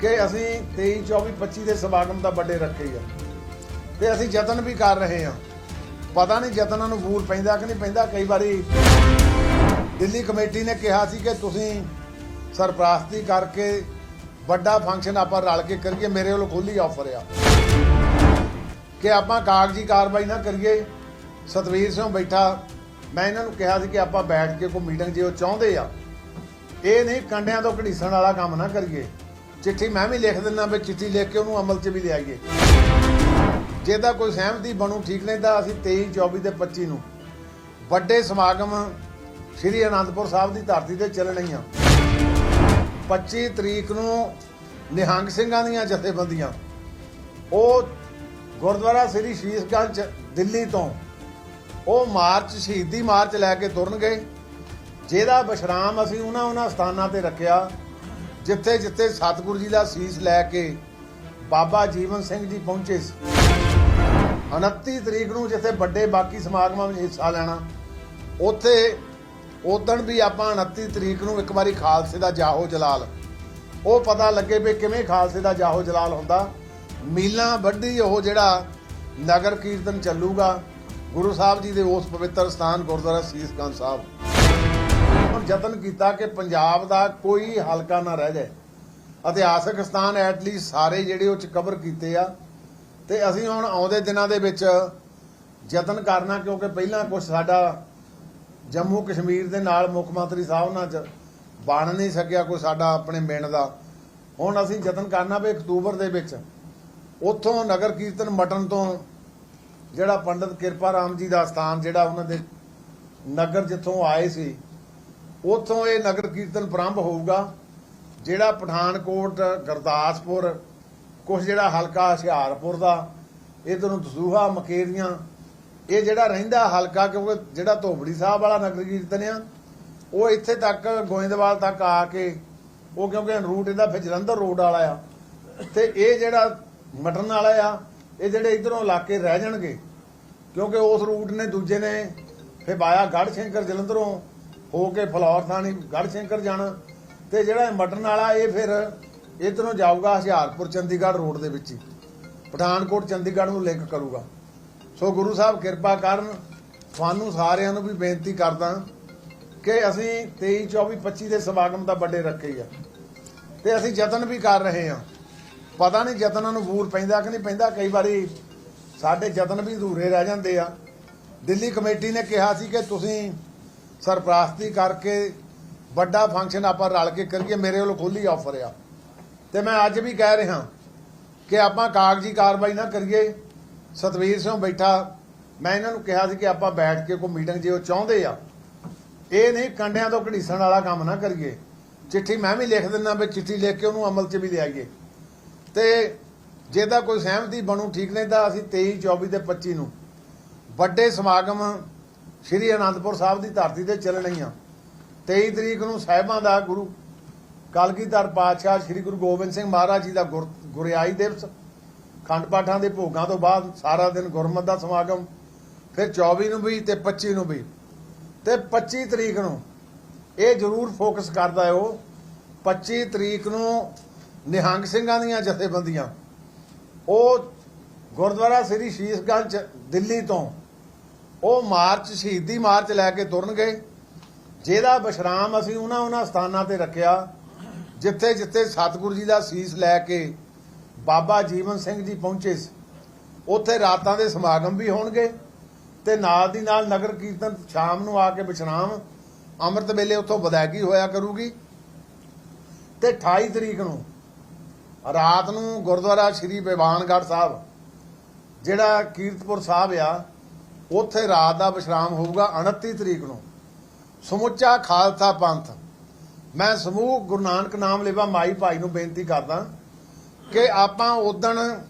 ਕਿ ਅਸੀਂ 23 24 25 ਦੇ ਸਮਾਗਮ ਦਾ ਵੱਡੇ ਰੱਖੇ ਆ। ਤੇ ਅਸੀਂ ਯਤਨ ਵੀ ਕਰ ਰਹੇ ਹਾਂ। ਪਤਾ ਨਹੀਂ ਯਤਨਾਂ ਨੂੰ ਬੂਰ ਪੈਂਦਾ ਕਿ ਨਹੀਂ ਪੈਂਦਾ। ਕਈ ਵਾਰੀ ਦਿੱਲੀ ਕਮੇਟੀ ਨੇ ਕਿਹਾ ਸੀ ਕਿ ਤੁਸੀਂ ਸਰਪ੍ਰਸਤੀ ਕਰਕੇ ਵੱਡਾ ਫੰਕਸ਼ਨ ਆਪਾਂ ਰਲ ਕੇ ਕਰੀਏ, ਮੇਰੇ ਵੱਲੋਂ ਖੁੱਲੀ ਆਫਰ ਆ। ਕਿ ਆਪਾਂ ਕਾਗਜ਼ੀ ਕਾਰਵਾਈ ਨਾ ਕਰੀਏ। ਸਤਵੀਰ ਸਿੰਘ ਬੈਠਾ। ਮੈਂ ਇਹਨਾਂ ਨੂੰ ਕਿਹਾ ਸੀ ਕਿ ਆਪਾਂ ਬੈਠ ਕੇ ਕੋਈ ਮੀਟਿੰਗ ਜੇ ਉਹ ਚਾਹੁੰਦੇ ਆ। ਇਹ ਨਹੀਂ ਕੰਡਿਆਂ ਤੋਂ ਘੜੀਸਣ ਵਾਲਾ ਕੰਮ ਨਾ ਕਰੀਏ। ਚਿੱਠੀ ਮੈਂ ਵੀ ਲਿਖ ਦਿੰਦਾ ਵੀ ਚਿੱਠੀ ਲਿਖ ਕੇ ਉਹਨੂੰ ਅਮਲ 'ਚ ਵੀ ਲਿਆਈਏ। ਜੇ ਤਾਂ ਕੋਈ ਸਹਿਮਤੀ ਬਣੂ, ਠੀਕ ਨਹੀਂ ਤਾਂ ਅਸੀਂ 23 24 ਤੇ 25 ਨੂੰ ਵੱਡੇ ਸਮਾਗਮ ਸ੍ਰੀ ਅਨੰਦਪੁਰ ਸਾਹਿਬ ਦੀ ਧਰਤੀ ਤੇ ਚੱਲਣੇ ਆ। 25 ਤਰੀਕ ਨੂੰ ਨਿਹੰਗ ਸਿੰਘਾਂ ਦੀਆਂ ਜਥੇਬੰਦੀਆਂ। ਉਹ ਗੁਰਦੁਆਰਾ ਸ੍ਰੀ ਸ਼ੀਸ਼ਗੰਜ ਦਿੱਲੀ ਤੋਂ ਉਹ ਮਾਰਚ, ਸ਼ਹੀਦੀ ਮਾਰਚ ਲੈ ਕੇ ਤੁਰਨਗੇ। ਜਿਹਦਾ ਵਿਸ਼ਰਾਮ ਅਸੀਂ ਉਹਨਾਂ ਉਹਨਾਂ ਸਥਾਨਾਂ ਤੇ ਰੱਖਿਆ। ਜਿੱਥੇ ਜਿੱਥੇ ਸਤਿਗੁਰੂ ਜੀ ਦਾ ਸੀਸ ਲੈ ਕੇ ਬਾਬਾ ਜੀਵਨ ਸਿੰਘ ਜੀ ਪਹੁੰਚੇ ਸੀ। 29 ਤਰੀਕ ਨੂੰ ਜਿੱਥੇ ਵੱਡੇ ਬਾਕੀ ਸਮਾਗਮਾਂ ਵਿੱਚ ਹਿੱਸਾ ਲੈਣਾ, ਉੱਥੇ ਉਦਣ ਵੀ ਆਪਾਂ 29 ਤਰੀਕ ਨੂੰ ਇੱਕ ਵਾਰੀ ਖਾਲਸੇ ਦਾ ਜਾਹੋ ਜਲਾਲ। ਉਹ ਪਤਾ ਲੱਗੇ ਵੀ ਕਿਵੇਂ ਖਾਲਸੇ ਦਾ ਜਾਹੋ ਜਲਾਲ ਹੁੰਦਾ। ਮੀਲਾਂ ਵੱਡੀ ਉਹ ਜਿਹੜਾ ਨਗਰ ਕੀਰਤਨ ਚੱਲੂਗਾ, ਗੁਰੂ ਸਾਹਿਬ ਜੀ ਦੇ ਉਸ ਪਵਿੱਤਰ ਸਥਾਨ ਗੁਰਦੁਆਰਾ ਸੀਸਗੰਜ ਸਾਹਿਬ। ਹੁਣ ਯਤਨ ਕੀਤਾ ਕਿ ਪੰਜਾਬ ਦਾ ਕੋਈ ਹਲਕਾ ਨਾ ਰਹਿ ਜਾਏ। ਇਤਿਹਾਸਕ ਸਥਾਨ ਐਟਲੀਸਟ ਸਾਰੇ ਜਿਹੜੇ ਉਹ ਚ ਕਵਰ ਕੀਤੇ ਆ। ਤੇ ਅਸੀਂ ਹੁਣ ਆਉਂਦੇ ਦਿਨਾਂ ਦੇ ਵਿੱਚ ਯਤਨ ਕਰਨਾ ਕਿਉਂਕਿ ਪਹਿਲਾਂ ਕੁਝ ਸਾਡਾ ਜੰਮੂ ਕਸ਼ਮੀਰ ਦੇ ਨਾਲ ਮੁੱਖ ਮੰਤਰੀ ਸਾਹਿਬ ਨਾਲ ਬਣ ਨਹੀਂ ਸਕਿਆ ਕੋਈ ਸਾਡਾ ਆਪਣੇ ਮਿੰਨ ਦਾ। ਹੁਣ ਅਸੀਂ ਯਤਨ ਕਰਨਾ ਵੀ ਅਕਤੂਬਰ ਦੇ ਵਿੱਚ ਉੱਥੋਂ ਨਗਰ ਕੀਰਤਨ ਮਟਨ ਤੋਂ ਜਿਹੜਾ ਪੰਡਤ ਕਿਰਪਾ ਰਾਮ ਜੀ ਦਾ ਸਥਾਨ ਜਿਹੜਾ ਉਹਨਾਂ ਦੇ ਨਗਰ ਜਿੱਥੋਂ ਆਏ ਸੀ ਉੱਥੋਂ ਇਹ ਨਗਰ ਕੀਰਤਨ ਪ੍ਰਾਰੰਭ ਹੋਊਗਾ, ਜਿਹੜਾ ਪਠਾਨਕੋਟ, ਗੁਰਦਾਸਪੁਰ ਕੁਝ ਜਿਹੜਾ ਹਲਕਾ ਹੁਸ਼ਿਆਰਪੁਰ ਦਾ ਇਧਰੋਂ ਦਸੂਹਾ, ਮਕੇਰੀਆਂ, ਇਹ ਜਿਹੜਾ ਰਹਿੰਦਾ ਹਲਕਾ, ਕਿਉਂਕਿ ਜਿਹੜਾ ਧੋਬੜੀ ਸਾਹਿਬ ਵਾਲਾ ਨਗਰ ਕੀਰਤਨ ਆ, ਉਹ ਇੱਥੇ ਤੱਕ, ਗੋਇੰਦਵਾਲ ਤੱਕ ਆ ਕੇ, ਉਹ ਕਿਉਂਕਿ ਰੂਟ ਇਹਦਾ ਫਿਰ ਜਲੰਧਰ ਰੋਡ ਵਾਲਾ ਆ, ਤੇ ਇਹ ਜਿਹੜਾ ਮਟਨ ਵਾਲਾ ਆ, ਇਹ ਜਿਹੜੇ ਇਧਰੋਂ ਇਲਾਕੇ ਰਹਿ ਜਾਣਗੇ, ਕਿਉਂਕਿ ਉਸ ਰੂਟ ਨੇ ਦੂਜੇ ਨੇ, ਫਿਰ ਬਾਇਆ ਗੜ ਸ਼ੰਕਰ ਜਲੰਧਰੋਂ ਹੋ ਕੇ ਫਲੌਰ ਥਾਣੀ ਗੜ੍ਹ ਸ਼ੰਕਰ ਜਾਣਾ ਤੇ ਜਿਹੜਾ ਮਟਨ ਵਾਲਾ ਇਹ ਫਿਰ ਇਧਰੋਂ ਜਾਊਗਾ ਹੁਸ਼ਿਆਰਪੁਰ, ਚੰਡੀਗੜ੍ਹ ਰੋਡ ਦੇ ਵਿੱਚ ਹੀ। ਪਠਾਨਕੋਟ, ਚੰਡੀਗੜ੍ਹ ਨੂੰ ਲਿੰਕ ਕਰੂਗਾ। ਸੋ ਗੁਰੂ ਸਾਹਿਬ ਕਿਰਪਾ ਕਰਨ, ਤੁਹਾਨੂੰ ਸਾਰਿਆਂ ਨੂੰ ਵੀ ਬੇਨਤੀ ਕਰਦਾ ਕਿ ਅਸੀਂ 23 24 25 ਦੇ ਸਮਾਗਮ ਦਾ ਵੱਡੇ ਰੱਖੇ ਆ। ਤੇ ਅਸੀਂ ਯਤਨ ਵੀ ਕਰ ਰਹੇ ਹਾਂ। ਪਤਾ ਨਹੀਂ ਯਤਨਾਂ ਨੂੰ ਬੂਰ ਪੈਂਦਾ ਕਿ ਨਹੀਂ ਪੈਂਦਾ, ਕਈ ਵਾਰੀ ਸਾਡੇ ਯਤਨ ਵੀ ਅਧੂਰੇ ਰਹਿ ਜਾਂਦੇ ਆ। ਦਿੱਲੀ ਕਮੇਟੀ ਨੇ ਕਿਹਾ ਸੀ ਕਿ ਤੁਸੀਂ ਸਰਪ੍ਰਸਤੀ ਕਰਕੇ ਵੱਡਾ ਫੰਕਸ਼ਨ ਆਪਾਂ ਰਲ ਕੇ ਕਰੀਏ, ਮੇਰੇ ਵੱਲੋਂ ਖੁੱਲੀ ਆਫਰ ਆ। ਤੇ ਮੈਂ ਅੱਜ ਵੀ ਕਹਿ ਰਿਹਾ ਕਿ ਆਪਾਂ ਕਾਗਜ਼ੀ ਕਾਰਵਾਈ ਨਾ ਕਰੀਏ। ਸਤਵੀਰ ਸਿੰਘ ਬੈਠਾ, ਮੈਂ ਇਹਨਾਂ ਨੂੰ ਕਿਹਾ ਸੀ ਕਿ ਆਪਾਂ ਬੈਠ ਕੇ ਕੋਈ ਮੀਟਿੰਗ ਜੇ ਉਹ ਚਾਹੁੰਦੇ ਆ। ਇਹ ਨਹੀਂ ਕੰਡਿਆਂ ਤੋਂ ਘੜੀਸਣ ਵਾਲਾ ਕੰਮ ਨਾ ਕਰੀਏ। ਚਿੱਠੀ ਮੈਂ ਵੀ ਲਿਖ ਦਿੰਦਾ ਵੀ ਚਿੱਠੀ ਲਿਖ ਕੇ ਉਹਨੂੰ ਅਮਲ 'ਚ ਵੀ ਲਿਆਈਏ ਤੇ ਜੇ ਤਾਂ ਕੋਈ ਸਹਿਮਤੀ ਬਣੂ, ਠੀਕ ਨਹੀਂ ਤਾਂ ਅਸੀਂ 23 24 ਤੇ 25 ਨੂੰ ਵੱਡੇ ਸਮਾਗਮ ਸ੍ਰੀ ਅਨੰਦਪੁਰ ਸਾਹਿਬ ਦੀ ਧਰਤੀ ਤੇ ਚੱਲਣੇ ਆ 23 ਤਰੀਕ ਨੂੰ ਸਾਹਿਬਾਂ ਦਾ ਗੁਰੂ ਕਲਗੀਧਰ ਪਾਤਸ਼ਾਹ ਸ੍ਰੀ ਗੁਰੂ ਗੋਬਿੰਦ ਸਿੰਘ ਮਹਾਰਾਜ ਜੀ ਦਾ ਗੁਰ- ਗੁਰਿਆਈ ਦਿਵਸ, ਖੰਡ ਪਾਠਾਂ ਦੇ ਭੋਗਾਂ ਤੋਂ ਬਾਅਦ ਸਾਰਾ ਦਿਨ ਗੁਰਮਤ ਦਾ ਸਮਾਗਮ, ਫਿਰ 24 ਨੂੰ ਵੀ ਤੇ 25 ਨੂੰ ਵੀ। ਤੇ 25 ਤਰੀਕ ਨੂੰ ਇਹ ਜ਼ਰੂਰ ਫੋਕਸ ਕਰਦਾ ਹੈ ਉਹ 25 ਤਰੀਕ ਨੂੰ ਨਿਹੰਗ ਸਿੰਘਾਂ ਦੀਆਂ ਜਥੇਬੰਦੀਆਂ। ਉਹ ਗੁਰਦੁਆਰਾ ਸ੍ਰੀ ਸ਼ੀਸ਼ਗੰਜ ਦਿੱਲੀ ਤੋਂ ਉਹ ਮਾਰਚ, ਸ਼ਹੀਦੀ ਮਾਰਚ ਲੈ ਕੇ ਤੁਰਨਗੇ ਜਿਹਦਾ ਵਿਸ਼ਰਾਮ ਅਸੀਂ ਉਹਨਾਂ ਉਹਨਾਂ ਸਥਾਨਾਂ ਤੇ ਰੱਖਿਆ। ਜਿੱਥੇ ਜਿੱਥੇ ਸਤਿਗੁਰੂ ਜੀ ਦਾ ਸੀਸ ਲੈ ਕੇ ਬਾਬਾ ਜੀਵਨ ਸਿੰਘ ਜੀ ਪਹੁੰਚੇ ਸੀ, ਉੱਥੇ ਰਾਤਾਂ ਦੇ ਸਮਾਗਮ ਵੀ ਹੋਣਗੇ ਤੇ ਨਾਲ ਦੀ ਨਾਲ ਨਗਰ ਕੀਰਤਨ ਸ਼ਾਮ ਨੂੰ ਆ ਕੇ ਵਿਸ਼ਰਾਮ ਅੰਮ੍ਰਿਤ ਵੇਲੇ ਉੱਥੋਂ ਵਿਦਾਇਗੀ ਹੋਇਆ ਕਰੂਗੀ। ਤੇ 28 ਤਰੀਕ ਨੂੰ ਰਾਤ ਨੂੰ ਗੁਰਦੁਆਰਾ ਸ੍ਰੀ ਬਿਵਾਨਗੜ੍ਹ ਸਾਹਿਬ, ਜਿਹੜਾ ਕੀਰਤਪੁਰ ਸਾਹਿਬ ਆ ਉੱਥੇ ਰਾਤ ਦਾ ਵਿਸ਼ਰਾਮ ਹੋਊਗਾ 29 ਤਰੀਕ ਨੂੰ। ਸਮੁੱਚਾ ਖਾਲਸਾ ਪੰਥ। ਮੈਂ ਸਮੂਹ ਗੁਰੂ ਨਾਨਕ ਨਾਮ ਲੇਵਾ ਮਾਈ ਭਾਈ ਨੂੰ ਬੇਨਤੀ ਕਰਦਾ ਕਿ ਆਪਾਂ ਉਦਣ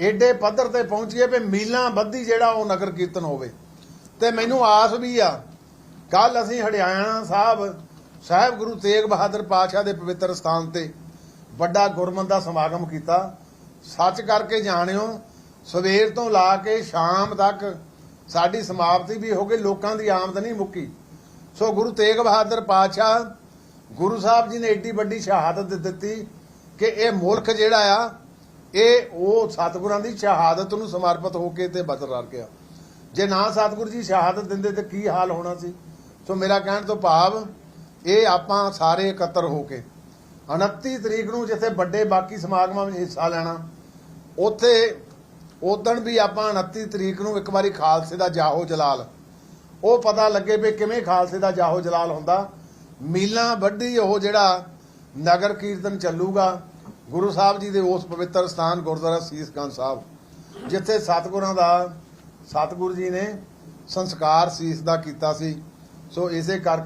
ਏਡੇ ਪੱਧਰ ਤੇ ਪਹੁੰਚੀਏ ਵੀ ਮੀਲਾਂ ਬੱਧੀ ਜਿਹੜਾ ਉਹ ਨਗਰ ਕੀਰਤਨ ਹੋਵੇ। ਤੇ ਮੈਨੂੰ ਆਸ ਵੀ ਆ ਕੱਲ ਅਸੀਂ ਹਰਿਆਣਾ ਸਾਹਿਬ ਸਾਹਿਬ ਗੁਰੂ ਤੇਗ ਬਹਾਦਰ ਪਾਤਸ਼ਾਹ ਦੇ ਪਵਿੱਤਰ ਸਥਾਨ ਤੇ ਵੱਡਾ ਗੁਰਮਤ ਦਾ ਸਮਾਗਮ ਕੀਤਾ। ਸੱਚ ਕਰਕੇ ਜਾਣਿਓ, ਸਵੇਰ ਤੋਂ ਲਾ ਕੇ ਸ਼ਾਮ ਤੱਕ ਸਾਡੀ ਸਮਾਪਤੀ ਵੀ ਹੋ ਗਈ, ਲੋਕਾਂ ਦੀ ਆਮਦ ਨਹੀਂ ਮੁੱਕੀ। ਸੋ ਗੁਰੂ ਤੇਗ ਬਹਾਦਰ ਪਾਤਸ਼ਾਹ ਗੁਰੂ ਸਾਹਿਬ ਜੀ ਨੇ ਏਡੀ ਵੱਡੀ ਸ਼ਹਾਦਤ ਦਿੱਤੀ ਕਿ ਇਹ ਮੁਲਕ ਜਿਹੜਾ ਆ, ਇਹ ਉਹ ਸਤਿਗੁਰਾਂ ਦੀ ਸ਼ਹਾਦਤ ਨੂੰ ਸਮਰਪਿਤ ਹੋ ਕੇ ਤੇ ਬਦਲ ਗਿਆ। ਜੇ ਨਾ ਸਤਿਗੁਰੂ ਜੀ ਸ਼ਹਾਦਤ ਦਿੰਦੇ ਤੇ ਕੀ ਹਾਲ ਹੋਣਾ ਸੀ? ਸੋ ਮੇਰਾ ਕਹਿਣ ਤੋਂ ਭਾਵ, ਇਹ ਆਪਾਂ ਸਾਰੇ ਇਕੱਤਰ ਹੋ ਕੇ 29 ਤਰੀਕ ਨੂੰ ਜਿੱਥੇ ਵੱਡੇ ਬਾਕੀ ਸਮਾਗਮਾਂ ਵਿੱਚ ਹਿੱਸਾ ਲੈਣਾ, ਉੱਥੇ ਉਦਣ ਵੀ ਆਪਾਂ 29 ਤਰੀਕ ਨੂੰ ਇੱਕ ਵਾਰੀ ਖਾਲਸੇ ਦਾ ਜਾਹੋ ਜਲਾਲ। ਉਹ ਪਤਾ ਲੱਗੇ ਵੀ ਕਿਵੇਂ ਖਾਲਸੇ ਦਾ ਜਾਹੋ ਜਲਾਲ ਹੁੰਦਾ। ਮੀਲਾਂ ਵੱਡੀ ਉਹ ਜਿਹੜਾ ਨਗਰ ਕੀਰਤਨ ਚੱਲੂਗਾ, ਗੁਰੂ ਸਾਹਿਬ ਜੀ ਦੇ ਉਸ ਪਵਿੱਤਰ ਸਥਾਨ ਗੁਰਦੁਆਰਾ ਸੀਸਗੰਜ ਸਾਹਿਬ, ਜਿੱਥੇ ਸਤਿਗੁਰਾਂ ਦਾ, ਸਤਿਗੁਰੂ ਜੀ ਨੇ ਸੰਸਕਾਰ ਸੀਸ ਦਾ ਕੀਤਾ ਸੀ। ਸੋ ਇਸੇ ਕਰਕੇ